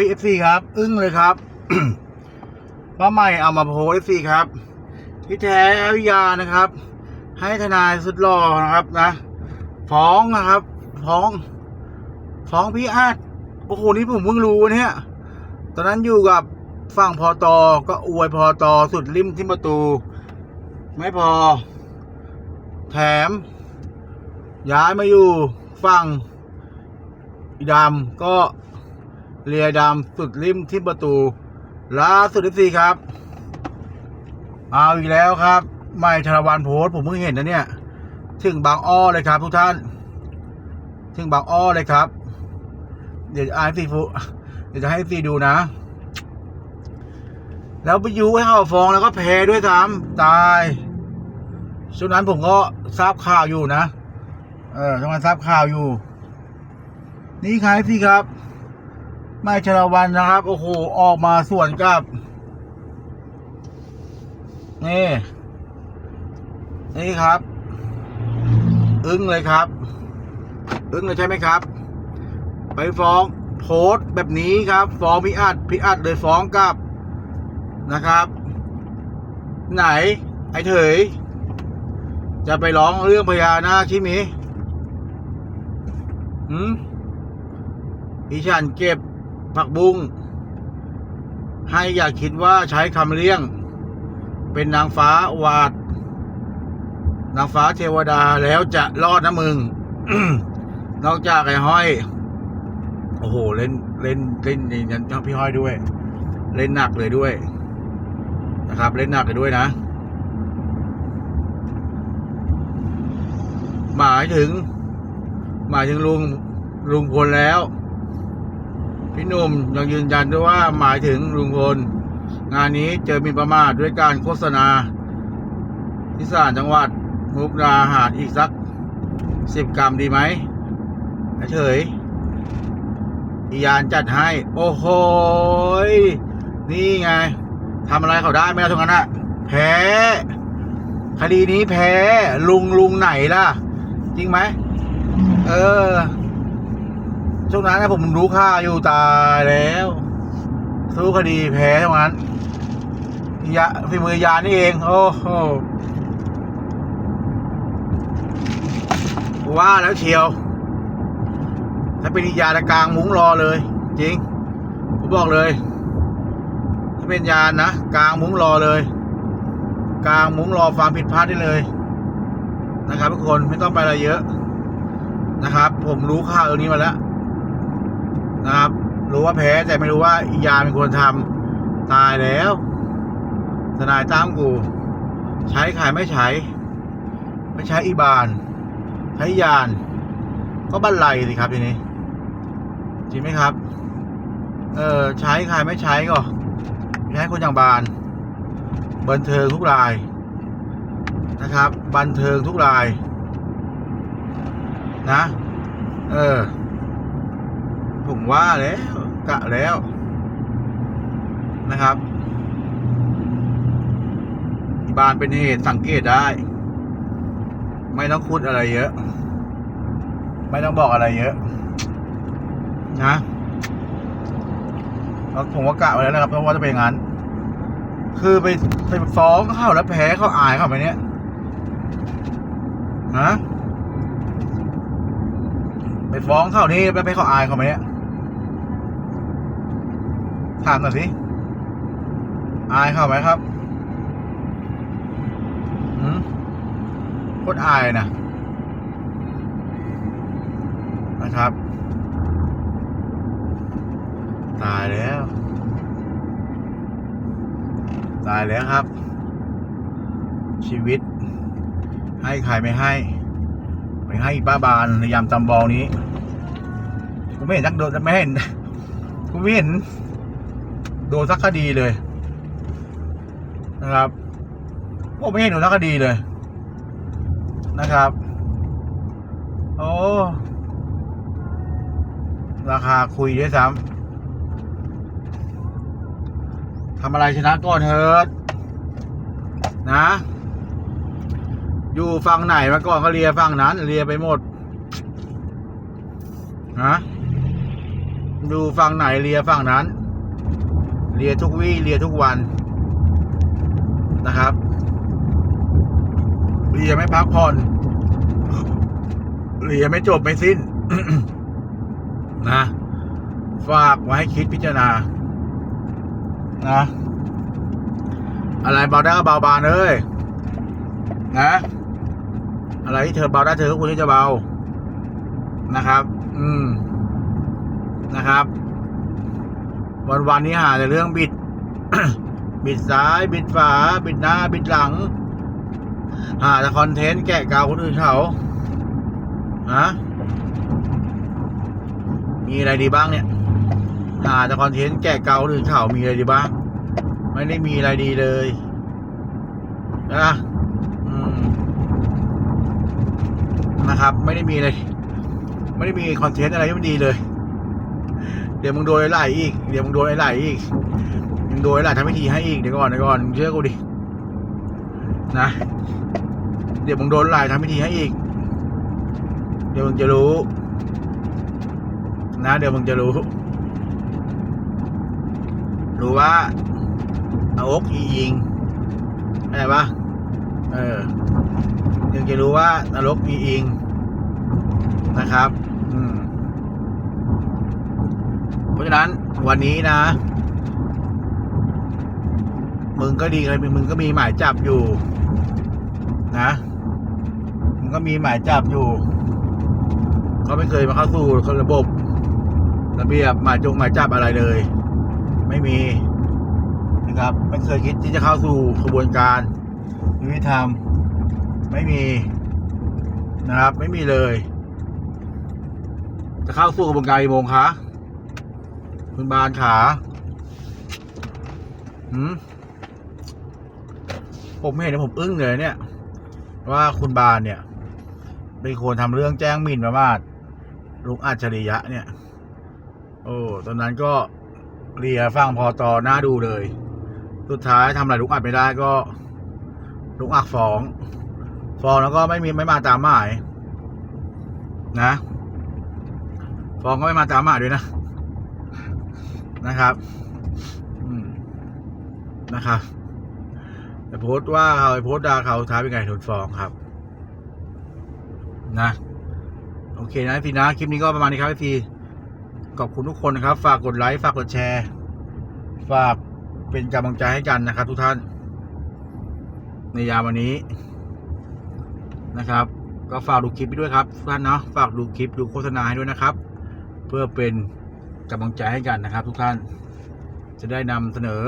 ยเอฟซีครับ อึ้งเลยครับป้าใหม่เอามาโพสเอฟซีครับที่แท้วิยานะครับ ให้ทนายสุดหล่อนะครับนะฟ้องนะครับฟ้องฟ้องพี่อาจโอ้โหนี่ผมเพิ่งรู้เนี่ยตอนนั้นอยู่กับฝั่งพอตอก็อวยพอตอสุดริมที่ประตู ไม่พอ แถม ย้ายมาอยู่ฝั่งดำก็ เรียดำสุดริมที่ประตูล่าสุดที่สี่ครับ เอาอีกแล้วครับ ไม่ธนวันโพสผมเพิ่งเห็นนะเนี่ยถึงบางอ้อเลยครับ ทุกท่าน ถึงบางอ้อเลยครับ เดี๋ยวไอซีฟูเดี๋ยวจะให้ซีดูนะ แล้วไปยูให้เขาฟ้องแล้วก็แพ้ด้วยซ้ำตายช่วงนั้นผมก็ทราบข่าวอยู่นะ เออช่วงนั้นทราบข่าวอยู่ นี่ครับสิครับ ไม่ชลวันนะครับ โอ้โห ออกมาส่วนกับ นี่ นี่ครับ อึ้งเลยครับ อึ้งเลยใช่ไหมครับ ไปฟ้องโพสต์แบบนี้ครับ ฟ้องพี่อัดพี่อัดเลยฟ้องกับนะครับ ไหน ไอ้เถย จะไปร้องเรื่องพญานาคใช่ไหมหืมอีฉันเก็บ ผักบุ้งให้อย่าคิดว่าใช้คำเลี้ยง เป็นนางฟ้าวาด นางฟ้าเทวดาแล้วจะรอดนะมึง นอกจากไอ้ห้อย โอ้โห เล่นเล่นเล่นในนั้นพี่ห้อยด้วย เล่นหนักเลยด้วย นะครับ เล่นหนักเลยด้วยนะ หมายถึง หมายถึงลุงลุงพลแล้ว พี่หนุ่มยังยืนยันด้วยว่าหมายถึงลุงพลงานนี้เจอมีประมาทด้วยการโฆษณา ที่ศาลจังหวัดมุกดาหารอีกสักสิบกรัมดีไหมไอ้เฉยอียานจัดให้ โอ้โหนี่ไงทำอะไรเขาได้ไหมล่ะตรงนั้นอะแพ้ คดีนี้แพ้ลุงลุงไหนล่ะ จริงไหม เออ ช่วงนั้นนะผมรู้ค่าอยู่ตายแล้วสู้คดีแพ้ตรงนั้นยาฝีมือยานี่เอง โอ้โหว่าแล้วเชียว ถ้าเป็นยาตะกลางมุ้งรอเลย จริง ผมบอกเลย ถ้าเป็นยานะกลางมุ้งรอเลย กลางมุ้งรอความผิดพลาดได้เลย นะครับทุกคนไม่ต้องไปอะไรเยอะนะครับ ผมรู้ข่าวตรงนี้มาแล้ว นะครับ รู้ว่าแพ้แต่ไม่รู้ว่าอียาเป็นคนทำตายแล้วทนายตามกู ใช้ขายไม่ใช้ ไม่ใช้อีบาน ใช้ยาน ก็บันไลสิครับทีนี้จริงไหมครับ เออใช้ขายไม่ใช้ก็ไม่ใช้คนอย่างบาน บันเทิงทุกรายนะครับ บันเทิงทุกรายนะ เออ ผมว่าแล้วกะแล้วนะครับ บานเป็นเหตุสังเกตได้ ไม่ต้องพูดอะไรเยอะ ไม่ต้องบอกอะไรเยอะ นะแล้วผมว่ากะไว้แล้วนะครับเพราะว่าจะเป็นอย่างนั้นคือไปไปฟ้องเขาแล้วแพ้เขาอายเขาไปเนี้ยฮะไปฟ้องเขานี่ไปไปเขาอายเขาไหมเนี่ย ถามหน่อยสิอายเข้าไหมครับหืมโคตรอายนะนะครับ ตายแล้ว ตายแล้วครับ ชีวิต ให้ใครไม่ให้ไปให้ป้าบานในยามจำบองนี้กูไม่เห็นสักโดนไม่เห็นกูไม่เห็น โดนสักคดีเลย นะครับผมไม่เห็นโดนสักคดีเลยนะครับ โอ้ราคาคุยด้วยซ้ำทำอะไรชนะก่อนเถิดนะ อยู่ฝั่งไหนมาก่อนก็เลียฝั่งนั้นเลียไปหมดนะดูฝั่งไหนเลียฝั่งนั้น เลียทุกวี่เลียทุกวันนะครับเลียไม่พักผ่อนเลียไม่จบไม่สิ้นนะ ฝากไว้ให้คิดพิจารณา นะ อะไรเบาได้ก็เบาบานเลยนะ อะไรที่เธอเบาได้เธอก็ควรที่จะเบานะครับ อืมนะครับ วันวันนี้หาแต่เรื่องบิด บิดซ้ายบิดฝาบิดหน้าบิดหลัง หาแต่คอนเทนต์แกะกาวคนอื่นเขาฮะมีอะไรดีบ้างเนี่ยหาแต่คอนเทนต์แกะกาวคนอื่นเขามีอะไรดีบ้าง ไม่ได้มีอะไรดีเลยนะนะครับ ไม่ได้มีเลยไม่ได้มีคอนเทนต์อะไรที่มันดีเลย เดี๋ยวมึงโดนไอ้ไหลอีก เดี๋ยวมึงโดนไอ้ไหลอีก มึงโดนไอ้ไหลทำพิธีให้อีก เดี๋ยวก่อนเดี๋ยวก่อนมึงเชื่อกูดิ นะ เดี๋ยวมึงโดนไหลทำพิธีให้อีก เดี๋ยวมึงจะรู้ นะ เดี๋ยวมึงจะรู้ รู้ว่าเอาอกอียิง อะไรปะเออยังจะรู้ว่านรกมีอิงนะครับ อืม ราะฉะนั้นวันนี้นะ มึงก็ดีเลยมึงก็มีหมายจับอยู่ นะมึงก็มีหมายจับอยู่เขาไม่เคยมาเข้าสู่ระบบ ระเบียบหมายจงหมายจับอะไรเลย ไม่มีนะครับไม่เคยคิดที่จะเข้าสู่กระบวนการยุติธรรมไม่มีนะครับ ไม่มีเลย จะเข้าสู่กระบวนการกี่โมงคะ คุณบานขาหืมผมเห็นผมอึ้งเลยเนี่ย ว่าคุณบานเนี่ยเป็นคนทำเรื่องแจ้งหมิ่นประมาทลุงอัจฉริยะเนี่ย โอ้ตอนนั้นก็เรียฟังพอตอหน้าดูเลย สุดท้ายทำอะไรลุงอัดไม่ได้ก็ลุงอักฟ้องฟ้องแล้วก็ไม่มีไม่มาตามหมาย นะฟ้องก็ไม่มาตามหมายด้วยนะ นะครับนะครับแต่โพสต์ว่าเขาไปโพสต์ด่าเขาท้าเป็นไงโดนฟ้องครับ นะ โอเคนะพี่นะ คลิปนี้ก็ประมาณนี้ครับพี่ขอบคุณทุกคนนะครับ ฝากกดไลค์ ฝากกดแชร์ ฝากเป็นกำลังใจให้กันนะครับ ทุกท่าน ในยามวันนี้นะครับ ก็ฝากดูคลิปไปด้วยครับทุกท่านเนาะฝากดูคลิปดูโฆษณาให้ด้วยนะครับ เพื่อเป็น กำลังใจให้กันนะครับ ทุกท่านจะได้นำเสนอ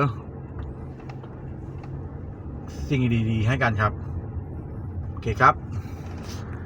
สิ่งดีๆให้กันครับ โอเคครับ